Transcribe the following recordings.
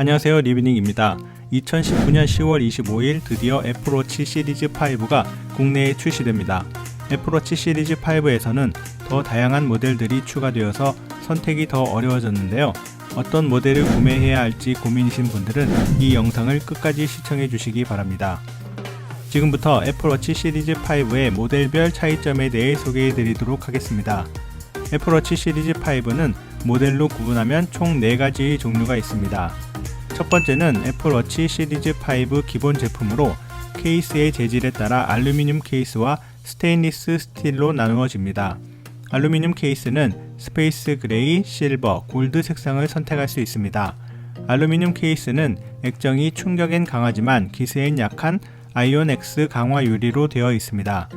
안녕하세요 리비닝입니다. 2019년 10월 25일 드디어 애플워치 시리즈 5가 국내에 출시됩니다. 애플워치 시리즈 5에서는 더 다양한 모델들이 추가되어서 선택이 더 어려워졌는데요. 어떤 모델을 구매해야 할지 고민이신 분들은 이 영상을 끝까지 시청해 주시기 바랍니다. 지금부터 애플워치 시리즈 5의 모델별 차이점에 대해 소개해 드리도록 하겠습니다. 애플워치 시리즈 5는 모델로 구분하면 총 4가지의 종류가 있습니다. 첫 번째는 애플워치 시리즈 5 기본 제품으로 케이스의 재질에 따라 알루미늄 케이스와 스테인리스 스틸로 나누어집니다. 알루미늄 케이스는 스페이스 그레이, 실버, 골드 색상을 선택할 수 있습니다. 알루미늄 케이스는 액정이 충격엔 강하지만 기스엔 약한 아이온 X 강화 유리로 되어 있습니다.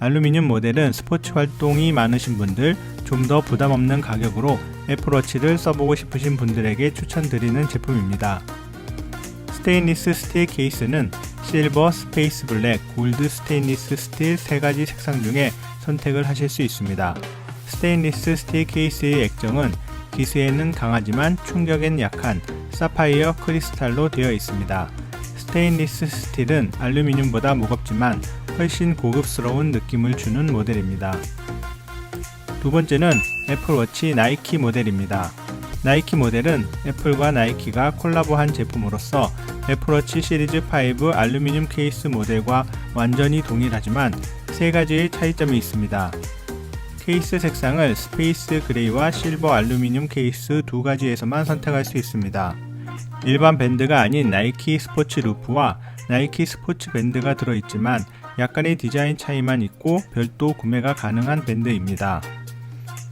알루미늄 모델은 스포츠 활동이 많으신 분들, 좀 더 부담 없는 가격으로 애플워치를 써보고 싶으신 분들에게 추천드리는 제품입니다. 스테인리스 스틸 케이스는 실버, 스페이스 블랙, 골드 스테인리스 스틸 세 가지 색상 중에 선택을 하실 수 있습니다. 스테인리스 스틸 케이스의 액정은 기스에는 강하지만 충격엔 약한 사파이어 크리스탈로 되어 있습니다. 스테인리스 스틸은 알루미늄보다 무겁지만 훨씬 고급스러운 느낌을 주는 모델입니다. 두 번째는 애플워치 나이키 모델입니다. 나이키 모델은 애플과 나이키가 콜라보한 제품으로서 애플워치 시리즈 5 알루미늄 케이스 모델과 완전히 동일하지만 세 가지의 차이점이 있습니다. 케이스 색상을 스페이스 그레이와 실버 알루미늄 케이스 두 가지에서만 선택할 수 있습니다. 일반 밴드가 아닌 나이키 스포츠 루프와 나이키 스포츠 밴드가 들어있지만 약간의 디자인 차이만 있고 별도 구매가 가능한 밴드입니다.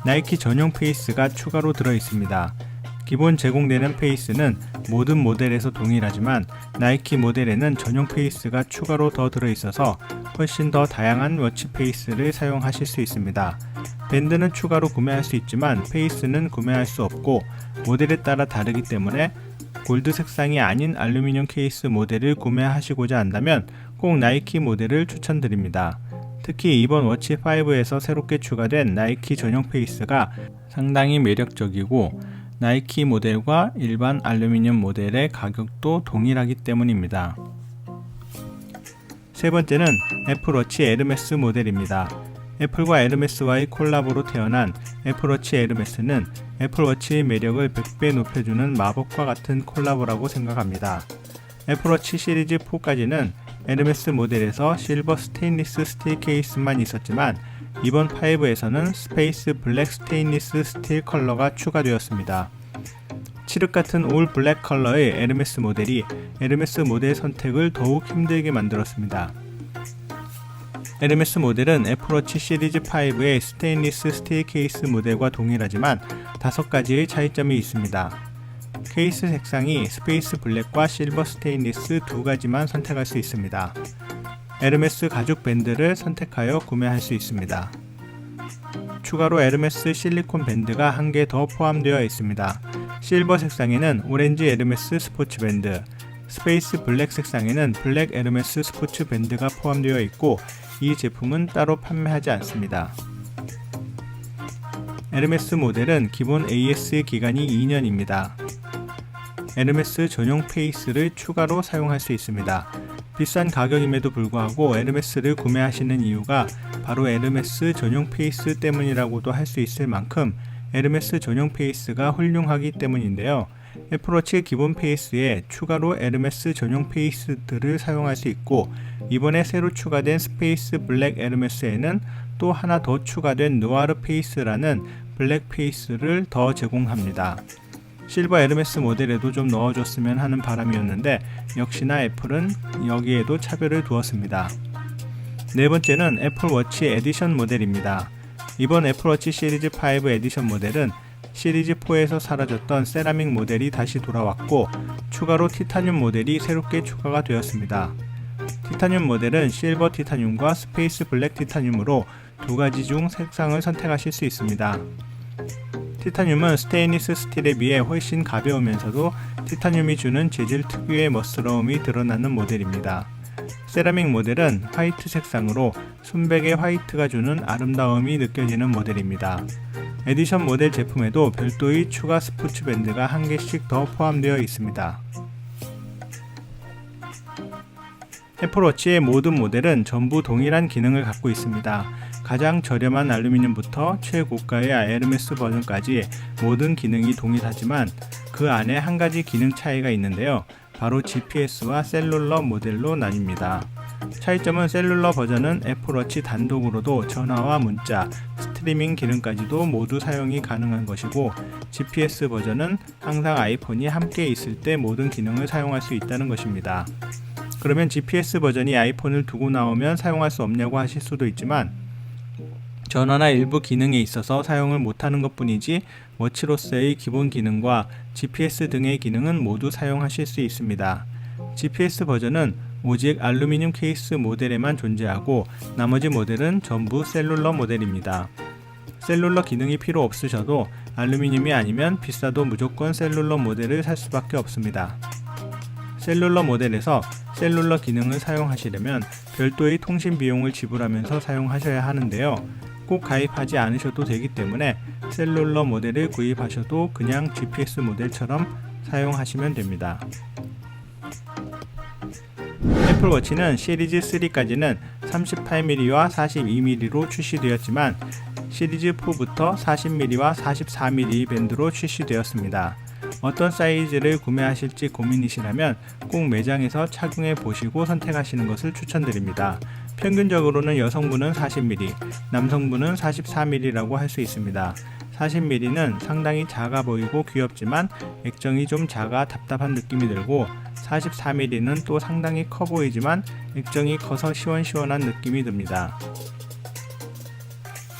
나이키 전용 페이스가 추가로 들어 있습니다. 기본 제공되는 페이스는 모든 모델에서 동일하지만 나이키 모델에는 전용 페이스가 추가로 더 들어 있어서 훨씬 더 다양한 워치 페이스를 사용하실 수 있습니다. 밴드는 추가로 구매할 수 있지만 페이스는 구매할 수 없고 모델에 따라 다르기 때문에 골드 색상이 아닌 알루미늄 케이스 모델을 구매하시고자 한다면 꼭 나이키 모델을 추천드립니다. 특히 이번 워치 5에서 새롭게 추가된 나이키 전용 페이스가 상당히 매력적이고 나이키 모델과 일반 알루미늄 모델의 가격도 동일하기 때문입니다. 세 번째는 애플워치 에르메스 모델입니다. 애플과 에르메스와의 콜라보로 태어난 애플워치 에르메스는 애플워치의 매력을 100배 높여주는 마법과 같은 콜라보라고 생각합니다. 애플워치 시리즈 4까지는 에르메스 모델에서 실버 스테인리스 스틸 케이스만 있었지만 이번 5에서는 스페이스 블랙 스테인리스 스틸 컬러가 추가되었습니다. 칠흑 같은 올 블랙 컬러의 에르메스 모델이 에르메스 모델 선택을 더욱 힘들게 만들었습니다. 에르메스 모델은 애플워치 시리즈 5의 스테인리스 스틸 케이스 모델과 동일하지만 다섯 가지의 차이점이 있습니다. 케이스 색상이 스페이스 블랙과 실버 스테인리스 두 가지만 선택할 수 있습니다. 에르메스 가죽 밴드를 선택하여 구매할 수 있습니다. 추가로 에르메스 실리콘 밴드가 한 개 더 포함되어 있습니다. 실버 색상에는 오렌지 에르메스 스포츠 밴드, 스페이스 블랙 색상에는 블랙 에르메스 스포츠 밴드가 포함되어 있고 이 제품은 따로 판매하지 않습니다. 에르메스 모델은 기본 AS 기간이 2년입니다. 에르메스 전용 페이스를 추가로 사용할 수 있습니다. 비싼 가격임에도 불구하고 에르메스를 구매하시는 이유가 바로 에르메스 전용 페이스 때문이라고도 할 수 있을 만큼 에르메스 전용 페이스가 훌륭하기 때문인데요. 애플워치 기본 페이스에 추가로 에르메스 전용 페이스들을 사용할 수 있고 이번에 새로 추가된 스페이스 블랙 에르메스에는 또 하나 더 추가된 누아르 페이스라는 블랙 페이스를 더 제공합니다. 실버 에르메스 모델에도 좀 넣어줬으면 하는 바람이었는데 역시나 애플은 여기에도 차별을 두었습니다. 네 번째는 애플워치 에디션 모델입니다. 이번 애플워치 시리즈 5 에디션 모델은 시리즈 4에서 사라졌던 세라믹 모델이 다시 돌아왔고 추가로 티타늄 모델이 새롭게 추가가 되었습니다. 티타늄 모델은 실버 티타늄과 스페이스 블랙 티타늄으로 두 가지 중 색상을 선택하실 수 있습니다. 티타늄은 스테인리스 스틸에 비해 훨씬 가벼우면서도 티타늄이 주는 재질 특유의 멋스러움이 드러나는 모델입니다. 세라믹 모델은 화이트 색상으로 순백의 화이트가 주는 아름다움이 느껴지는 모델입니다. 에디션 모델 제품에도 별도의 추가 스포츠 밴드가 한 개씩 더 포함되어 있습니다. 애플워치의 모든 모델은 전부 동일한 기능을 갖고 있습니다. 가장 저렴한 알루미늄부터 최고가의 에르메스 버전까지 모든 기능이 동일하지만 그 안에 한 가지 기능 차이가 있는데요. 바로 GPS와 셀룰러 모델로 나뉩니다. 차이점은 셀룰러 버전은 애플워치 단독으로도 전화와 문자, 스트리밍 기능까지도 모두 사용이 가능한 것이고 GPS 버전은 항상 아이폰이 함께 있을 때 모든 기능을 사용할 수 있다는 것입니다. 그러면 GPS 버전이 아이폰을 두고 나오면 사용할 수 없냐고 하실 수도 있지만 전화나 일부 기능에 있어서 사용을 못하는 것 뿐이지 워치로서의 기본 기능과 GPS 등의 기능은 모두 사용하실 수 있습니다. GPS 버전은 오직 알루미늄 케이스 모델에만 존재하고 나머지 모델은 전부 셀룰러 모델입니다. 셀룰러 기능이 필요 없으셔도 알루미늄이 아니면 비싸도 무조건 셀룰러 모델을 살 수밖에 없습니다. 셀룰러 모델에서 셀룰러 기능을 사용하시려면 별도의 통신 비용을 지불하면서 사용하셔야 하는데요. 꼭 가입하지 않으셔도 되기 때문에 셀룰러 모델을 구입하셔도 그냥 GPS 모델처럼 사용하시면 됩니다. 애플워치는 시리즈 3까지는 38mm와 42mm로 출시되었지만 시리즈 4부터 40mm와 44mm 밴드로 출시되었습니다. 어떤 사이즈를 구매하실지 고민이시라면 꼭 매장에서 착용해 보시고 선택하시는 것을 추천드립니다. 평균적으로는 여성분은 40mm, 남성분은 44mm라고 할 수 있습니다. 40mm는 상당히 작아 보이고 귀엽지만 액정이 좀 작아 답답한 느낌이 들고 44mm는 또 상당히 커 보이지만 액정이 커서 시원시원한 느낌이 듭니다.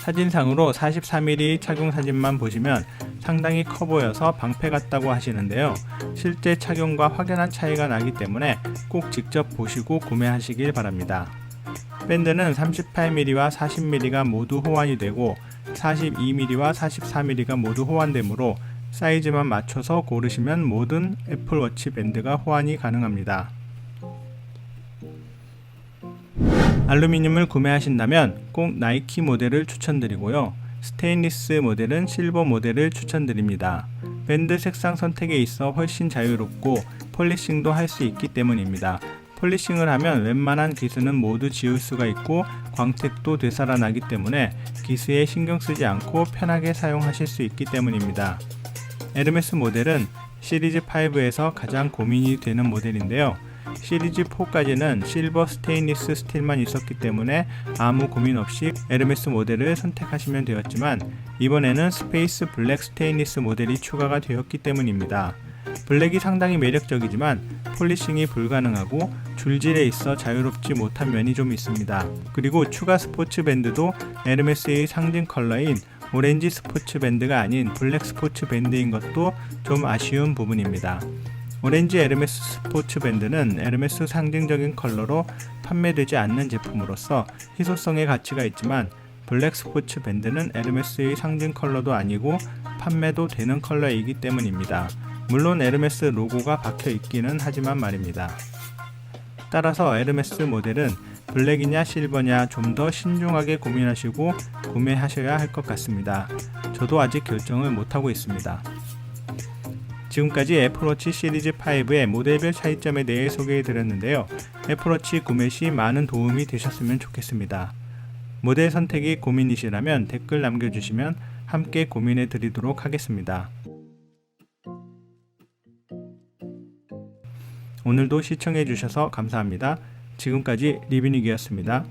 사진상으로 44mm 착용 사진만 보시면 상당히 커 보여서 방패 같다고 하시는데요. 실제 착용과 확연한 차이가 나기 때문에 꼭 직접 보시고 구매하시길 바랍니다. 밴드는 38mm와 40mm가 모두 호환이 되고 42mm와 44mm가 모두 호환되므로 사이즈만 맞춰서 고르시면 모든 애플워치 밴드가 호환이 가능합니다. 알루미늄을 구매하신다면 꼭 나이키 모델을 추천드리고요. 스테인리스 모델은 실버 모델을 추천드립니다. 밴드 색상 선택에 있어 훨씬 자유롭고 폴리싱도 할 수 있기 때문입니다. 폴리싱을 하면 웬만한 기스는 모두 지울 수가 있고 광택도 되살아나기 때문에 기스에 신경 쓰지 않고 편하게 사용하실 수 있기 때문입니다. 에르메스 모델은 시리즈 5에서 가장 고민이 되는 모델인데요. 시리즈 4까지는 실버 스테인리스 스틸만 있었기 때문에 아무 고민 없이 에르메스 모델을 선택하시면 되었지만 이번에는 스페이스 블랙 스테인리스 모델이 추가가 되었기 때문입니다. 블랙이 상당히 매력적이지만 폴리싱이 불가능하고 줄질에 있어 자유롭지 못한 면이 좀 있습니다. 그리고 추가 스포츠 밴드도 에르메스의 상징 컬러인 오렌지 스포츠 밴드가 아닌 블랙 스포츠 밴드인 것도 좀 아쉬운 부분입니다. 오렌지 에르메스 스포츠 밴드는 에르메스 상징적인 컬러로 판매되지 않는 제품으로서 희소성의 가치가 있지만 블랙 스포츠 밴드는 에르메스의 상징 컬러도 아니고 판매도 되는 컬러이기 때문입니다. 물론 에르메스 로고가 박혀 있기는 하지만 말입니다. 따라서 에르메스 모델은 블랙이냐 실버냐 좀 더 신중하게 고민하시고 구매하셔야 할 것 같습니다. 저도 아직 결정을 못하고 있습니다. 지금까지 애플워치 시리즈 5의 모델별 차이점에 대해 소개해 드렸는데요. 애플워치 구매 시 많은 도움이 되셨으면 좋겠습니다. 모델 선택이 고민이시라면 댓글 남겨주시면 함께 고민해 드리도록 하겠습니다. 오늘도 시청해 주셔서 감사합니다. 지금까지 리뷰닉이었습니다.